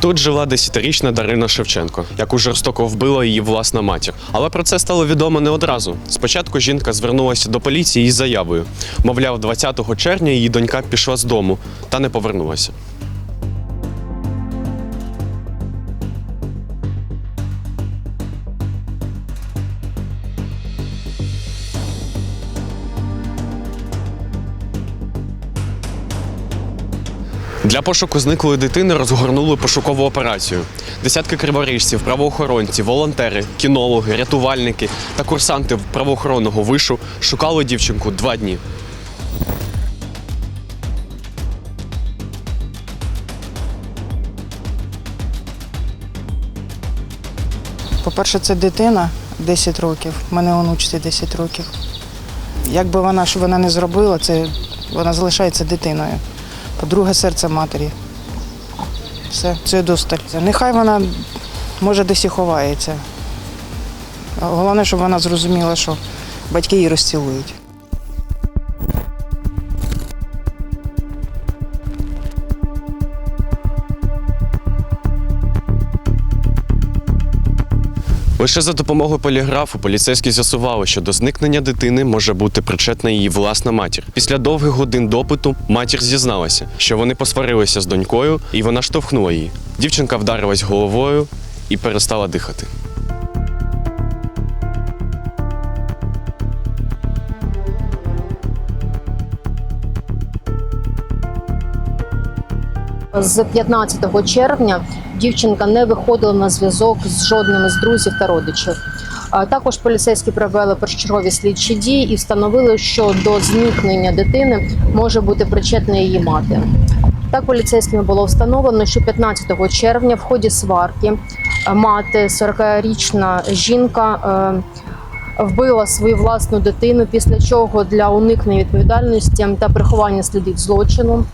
Тут жила десятирічна Дарина Шевченко, яку жорстоко вбила її власна матір. Але про це стало відомо не одразу. Спочатку жінка звернулася до поліції із заявою. Мовляв, 20 червня її донька пішла з дому та не повернулася. Для пошуку зниклої дитини розгорнули пошукову операцію. Десятки криворіжців, правоохоронці, волонтери, кінологи, рятувальники та курсанти правоохоронного вишу шукали дівчинку два дні. По-перше, це дитина 10 років, в мене онучці 10 років. Як би вона, що вона не зробила, це вона залишається дитиною. По-друге, серце матері. Все, це досталь. Нехай вона може десь і ховається. Головне, щоб вона зрозуміла, що батьки її розцілують. Лише за допомогою поліграфу поліцейські з'ясували, що до зникнення дитини може бути причетна її власна матір. Після довгих годин допиту матір зізналася, що вони посварилися з донькою, і вона штовхнула її. Дівчинка вдарилась головою і перестала дихати. З 15 червня дівчинка не виходила на зв'язок з жодним із друзів та родичів. Також поліцейські провели першочергові слідчі дії і встановили, що до зникнення дитини може бути причетна її мати. Так, поліцейськими було встановлено, що 15 червня в ході сварки мати 40-річна жінка е, вбила свою власну дитину, після чого для уникнення відповідальності та приховання слідів злочину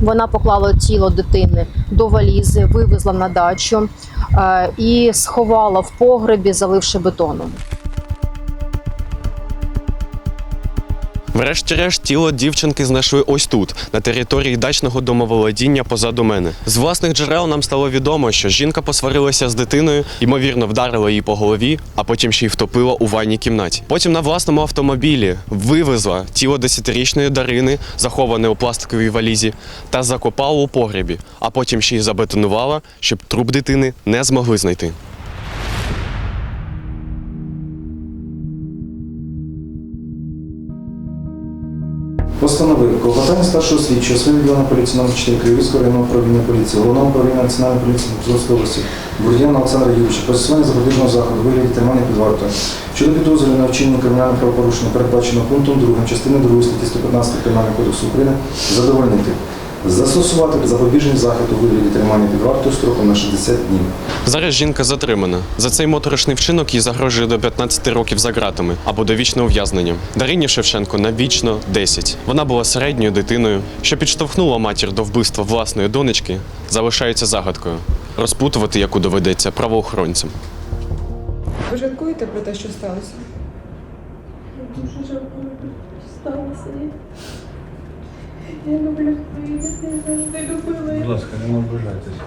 вона поклала тіло дитини до валізи, вивезла на дачу е, і сховала в погребі, заливши бетоном. Врешті-решт тіло дівчинки знайшли ось тут, на території дачного домоволодіння позаду мене. З власних джерел нам стало відомо, що жінка посварилася з дитиною, ймовірно, вдарила її по голові, а потім ще й втопила у ванній кімнаті. Потім на власному автомобілі вивезла тіло десятирічної Дарини, заховане у пластиковій валізі, та закопала у погребі, а потім ще й забетонувала, щоб труп дитини не змогли знайти. Постановив клопотання старшого слідчого своїм відділом поліції номер 4 Київського районного управління поліції, головного управління національної поліції Дніпровської області, Бурдіяна Олександра Юрійовича, про запобіжного заходу вигляді тримання під вартою щодо підозри на вчинення кримінального правопорушення, передбаченого пунктом 2 частини 2 статті 115 Кримінального кодексу України, задовольнити. Застосувати запобіжний захід у вигляді тримання під вартою строком на 60 днів. Зараз жінка затримана. За цей моторошний вчинок їй загрожує до 15 років за ґратами або довічне ув'язнення. Дарині Шевченко навічно 10. Вона була середньою дитиною, що підштовхнула матір до вбивства власної донечки, залишається загадкою. Розпутувати яку доведеться правоохоронцям. Ви жалкуєте про те, що сталося? Дуже жалкую, що сталося. Я люблю свою дитину, завжди. Будь ласка, не ображайтеся.